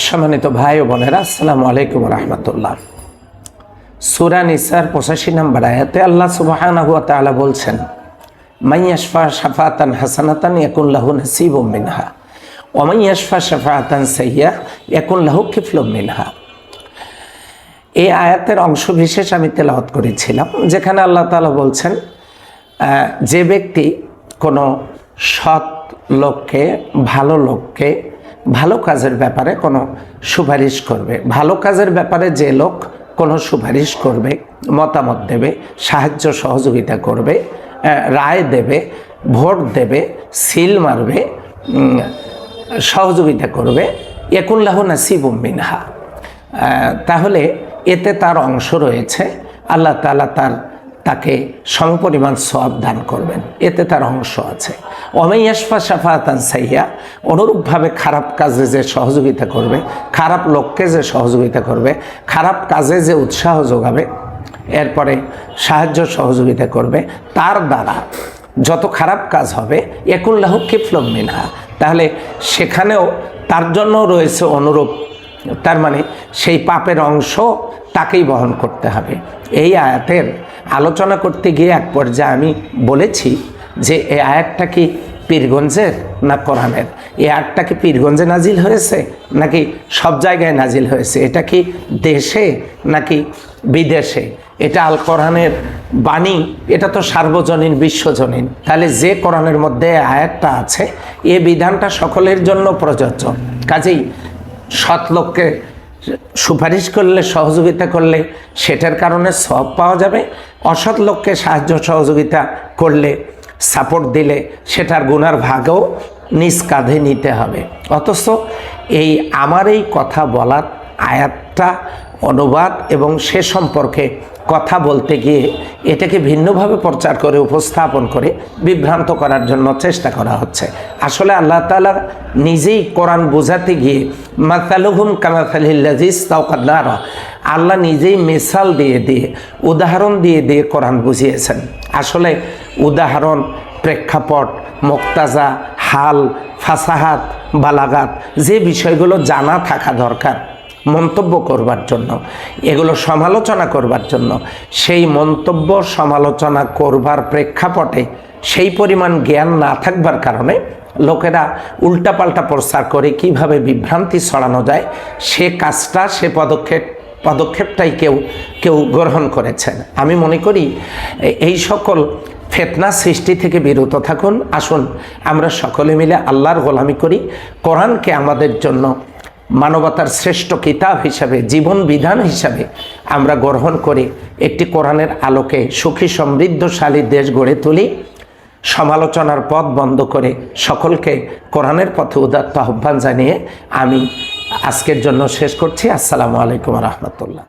সম্মানিত ভাই ও বোনেরা, আসসালামু আলাইকুম রহমতুল্লাহ। সুরা নিসার পঁচাশি নম্বর আয়াতে আল্লাহ তাআলা বলছেন মাইয়াশফা শাফাতান হাসানাতান ইয়াকুন লাহু নাসিবুম মিনহা, ওয়া মাইয়াশফা শাফাতান সাইয়্যা ইয়াকুন লাহু কিফলুম মিনহা। এই আয়াতের অংশ বিশেষ আমি তেলাওয়াত করেছিলাম, যেখানে আল্লাহ তালা বলছেন যে ব্যক্তি কোনো সৎ লোককে, ভালো লোককে ভালো কাজের ব্যাপারে কোনো সুপারিশ করবে। ভালো কাজের ব্যাপারে যে লোক কোনো সুপারিশ করবে, মতামত দেবে, সাহায্য সহযোগিতা করবে রায় দেবে, ভোট দেবে, সিল মারবে সহযোগিতা করবে, একুল্লাহ নাসিবুম মিনহা। তাহলে এতে তার অংশ রয়েছে। আল্লাহ তালা তার তাকে সমপরিমাণ সব দান করবেন। এতে তার অংশ আছে। অমেয়াসফা সাফাতান সাইয়া, অনুরূপভাবে খারাপ কাজে যে সহযোগিতা করবে, খারাপ লোককে যে সহযোগিতা করবে, খারাপ কাজে যে উৎসাহ যোগাবে, এরপরে সাহায্য সহযোগিতা করবে, তার দ্বারা যত খারাপ কাজ হবে একুল্লাহ কিফলম মিনহা। তাহলে সেখানেও তার জন্য রয়েছে অনুরূপ তার মানে সেই পাপের অংশ তাকেই বহন করতে হবে। এই আয়াতের আলোচনা করতে গিয়ে এক পর্যায়ে আমি বলেছি যে এই আয়াতটা কি পীরগঞ্জের না কোরআনের? এই আয়াতটা কি পীরগঞ্জে নাজিল হয়েছে নাকি সব জায়গায় নাজিল হয়েছে? এটা কি দেশে নাকি বিদেশে? এটা আল কোরআনের বাণী, এটা তো সার্বজনীন, বিশ্বজনীন। তাহলে যে কোরআনের মধ্যে আয়াতটা আছে, এ বিধানটা সকলের জন্য প্রযোজ্য। কাজেই সৎ লোককে সুপারিশ করলে, সহযোগিতা করলে সেটার কারণে সব পাওয়া যাবে। অসৎ লোককে সাহায্য, সহযোগিতা করলে, সাপোর্ট দিলে সেটার গুণার ভাগও নিজ কাঁধে নিতে হবে। অথচ এই আমার এই কথা বলার আয়াতটা অনুবাদ এবং সে সম্পর্কে কথা বলতে গিয়ে এটাকে ভিন্নভাবে প্রচার করে, উপস্থাপন করে, বিভ্রান্ত করার জন্য চেষ্টা করা হচ্ছে। আসলে আল্লাহ তালা নিজেই কোরআন বোঝাতে গিয়ে মাতালুহুম কামাফালিল্লাজিস তাওকাদ্দার আল্লাহ নিজেই মিসাল দিয়ে দিয়ে, উদাহরণ দিয়ে দিয়ে কোরআন বুঝিয়েছেন। আসলে উদাহরণ, প্রেক্ষাপট, মোক্তাজা, হাল, ফাসাহাত, বালাগাত, যে বিষয়গুলো জানা থাকা দরকার মন্তব্য করবার জন্য, এগুলো সমালোচনা করবার জন্য, সেই মন্তব্য সমালোচনা করবার প্রেক্ষাপটে সেই পরিমাণ জ্ঞান না থাকবার কারণে লোকেরা উল্টাপাল্টা প্রচার করে কীভাবে বিভ্রান্তি ছড়ানো যায়, সে কাজটা, সে পদক্ষেপ, পদক্ষেপটাই কেউ কেউ গ্রহণ করেছেন। আমি মনে করি, এই সকল ফেতনা সৃষ্টি থেকে বিরত থাকুন। আসুন, আমরা সকলে মিলে আল্লাহর গোলামি করি। কোরআনকে আমাদের জন্য মানবতার শ্রেষ্ঠ কিতাব হিসাবে, জীবন বিধান হিসাবে আমরা গ্রহণ করে একটি কোরআনের আলোকে সুখী, সমৃদ্ধশালী দেশ গড়ে তুলি। সমালোচনার পথ বন্ধ করে সকলকে কোরআনের পথে উদাত্ত আহ্বান জানিয়ে আমি আজকের জন্য শেষ করছি। আসসালামু আলাইকুম রহমতুল্লাহ।